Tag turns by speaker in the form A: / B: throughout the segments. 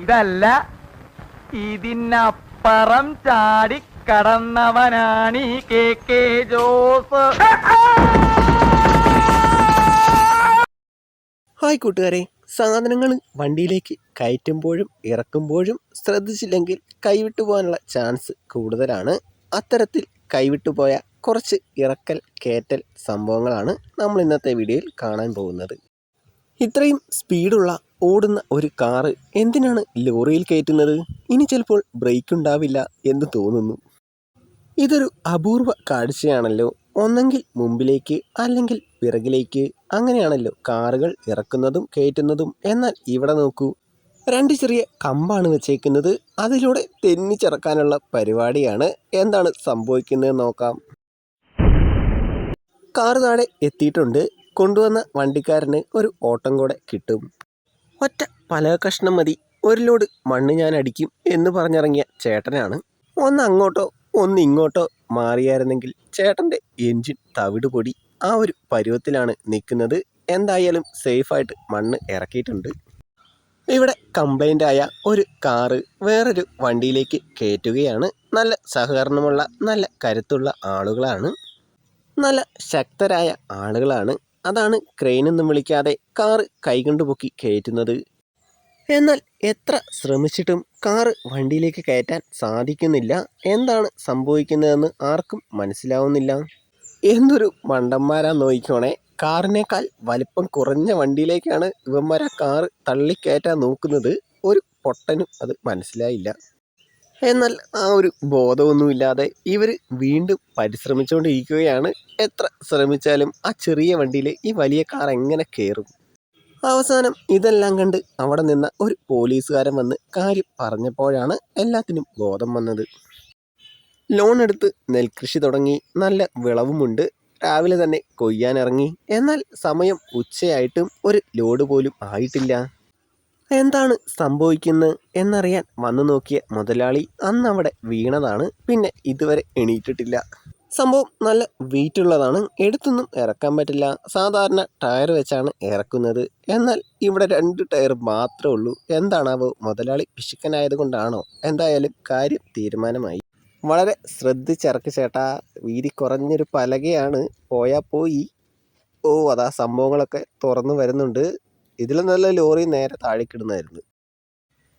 A: ഇതല്ല ഇതിനപ്പുറം ചാടി കടന്നവനാണ് ഈ കെ കെ ജോസ്.
B: ഹായ് കൂട്ടുകാരെ സാധനങ്ങൾ വണ്ടിയിലേക്ക് കയറ്റുമ്പോഴും ഇറക്കുമ്പോഴും ശ്രദ്ധിച്ചില്ലെങ്കിൽ കൈവിട്ടു പോകാനുള്ള ചാൻസ് കൂടുതലാണ്. അത്തരത്തിൽ കൈവിട്ടു പോയ കുറച്ച് ഇറക്കൽ കയറ്റൽ സംഭവങ്ങളാണ് നമ്മൾ ഇന്നത്തെ വീഡിയോയിൽ കാണാൻ പോകുന്നത്. ഇത്രയും സ്പീഡുള്ള ഓടുന്ന ഒരു കാറ് എന്തിനാണ് ലോറിയിൽ കയറ്റുന്നത്? ഇനി ചിലപ്പോൾ ബ്രേക്ക് ഉണ്ടാവില്ല എന്ന് തോന്നുന്നു. ഇതൊരു അപൂർവ കാഴ്ചയാണല്ലോ. ഒന്നെങ്കിൽ മുമ്പിലേക്ക് അല്ലെങ്കിൽ പിറകിലേക്ക്. അങ്ങനെയാണല്ലോ കാറുകൾ ഇറക്കുന്നതും കയറ്റുന്നതും. എന്നാൽ ഇവിടെ നോക്കൂ. രണ്ട് ചെറിയ കമ്പാണ് വെച്ചേക്കുന്നത്. അതിലൂടെ തെന്നിച്ചിറക്കാനുള്ള പരിപാടിയാണ്. എന്താണ് സംഭവിക്കുന്നത് നോക്കാം. കാറ് താഴെ എത്തിയിട്ടുണ്ട്. കൊണ്ടുവന്ന വണ്ടിക്കാരന് ഒരു ഓട്ടം കൂടെ കിട്ടും. ഒറ്റ പല കഷ്ണം മതി. ഒരു ലോഡ് മണ്ണ് ഞാൻ അടിക്കും എന്ന് പറഞ്ഞിറങ്ങിയ ചേട്ടനാണ്. ഒന്ന് അങ്ങോട്ടോ ഒന്ന് ഇങ്ങോട്ടോ മാറിയായിരുന്നെങ്കിൽ ചേട്ടന്റെ എൻജിൻ തവിട് പൊടി ആ ഒരു പരുവത്തിലാണ് നിൽക്കുന്നത്. എന്തായാലും സേഫായിട്ട് മണ്ണ് ഇറക്കിയിട്ടുണ്ട്. ഇവിടെ കംപ്ലൈന്റ് ആയ ഒരു കാറ് വേറൊരു വണ്ടിയിലേക്ക് കയറ്റുകയാണ്. നല്ല സഹകരണമുള്ള നല്ല കരുത്തുള്ള ആളുകളാണ്. നല്ല ശക്തരായ ആളുകളാണ്. അതാണ് ക്രെയിനൊന്നും വിളിക്കാതെ കാറ് കൈകൊണ്ട് പൊക്കി കയറ്റുന്നത്. എന്നാൽ എത്ര ശ്രമിച്ചിട്ടും കാറ് വണ്ടിയിലേക്ക് കയറ്റാൻ സാധിക്കുന്നില്ല. എന്താണ് സംഭവിക്കുന്നതെന്ന് ആർക്കും മനസ്സിലാവുന്നില്ല. എന്തൊരു മണ്ടന്മാരാ നോക്കിക്കോണേ കാറിനേക്കാൾ വലിപ്പം കുറഞ്ഞ വണ്ടിയിലേക്കാണ് ഇവന്മാരെ കാറ് തള്ളിക്കയറ്റാൻ നോക്കുന്നത്. ഒരു പൊട്ടനും അത് മനസ്സിലായില്ല. എന്നാൽ ആ ഒരു ബോധമൊന്നുമില്ലാതെ ഇവർ വീണ്ടും പരിശ്രമിച്ചുകൊണ്ടിരിക്കുകയാണ് എത്ര ശ്രമിച്ചാലും ആ ചെറിയ വണ്ടിയിൽ ഈ വലിയ കാർ എങ്ങനെ കയറും അവസാനം ഇതെല്ലാം കണ്ട് അവിടെ നിന്ന ഒരു പോലീസുകാരൻ വന്ന് കാര്യം പറഞ്ഞപ്പോഴാണ് എല്ലാത്തിനും ബോധം വന്നത്. ലോൺ എടുത്ത് നെൽകൃഷി തുടങ്ങി. നല്ല വിളവുമുണ്ട്. രാവിലെ തന്നെ കൊയ്യാനിറങ്ങി. എന്നാൽ സമയം ഉച്ചയായിട്ടും ഒരു ലോഡ് പോലും ആയിട്ടില്ല. എന്താണ് സംഭവിക്കുന്നത് എന്നറിയാൻ വന്നു നോക്കിയ മുതലാളി അന്ന് അവിടെ വീണതാണ്. പിന്നെ ഇതുവരെ എണീറ്റിട്ടില്ല. സംഭവം നല്ല വെയിറ്റ് ഉള്ളതാണ് എടുത്തൊന്നും ഇറക്കാൻ പറ്റില്ല. സാധാരണ ടയർ വെച്ചാണ് ഇറക്കുന്നത്. എന്നാൽ ഇവിടെ രണ്ട് ടയർ മാത്രമേ ഉള്ളൂ. എന്താണാവോ മുതലാളി പിശുക്കനായത് കൊണ്ടാണോ? എന്തായാലും കാര്യം തീരുമാനമായി. വളരെ ശ്രദ്ധിച്ചിറക്ക് ചേട്ടാ. വീതി കുറഞ്ഞൊരു പലകയാണ് പോയാൽ പോയി. ഓ അതാ സംഭവങ്ങളൊക്കെ തുറന്നു വരുന്നുണ്ട്. ഇതിൽ നല്ല ലോറി നേരെ താഴേക്കിടുന്നായിരുന്നു.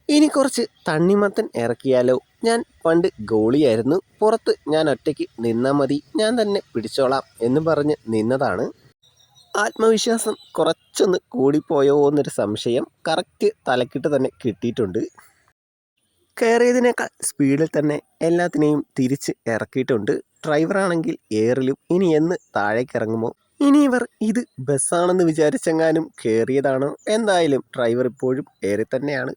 B: ഇനി കുറച്ച് തണ്ണിമത്തൻ ഇറക്കിയാലോ. ഞാൻ പണ്ട് ഗോളിയായിരുന്നു. പുറത്ത് ഞാൻ ഒറ്റയ്ക്ക് നിന്നാൽ മതി. ഞാൻ തന്നെ പിടിച്ചോളാം എന്ന് പറഞ്ഞ് നിന്നതാണ്. ആത്മവിശ്വാസം കുറച്ചൊന്ന് കൂടിപ്പോയോ എന്നൊരു സംശയം കറക്റ്റ് തലക്കിട്ട് തന്നെ കിട്ടിയിട്ടുണ്ട്. കയറിയതിനേക്കാൾ സ്പീഡിൽ തന്നെ എല്ലാത്തിനെയും തിരിച്ച് ഇറക്കിയിട്ടുണ്ട്. ഡ്രൈവറാണെങ്കിൽ എയറിലും ഇനി എന്ന് താഴേക്ക് ഇനി ഇവർ ഇത് ബസ്സാണെന്ന് വിചാരിച്ചെങ്ങാനും കയറിയതാണോ എന്തായാലും ഡ്രൈവർ ഇപ്പോഴും ഏറെ തന്നെയാണ്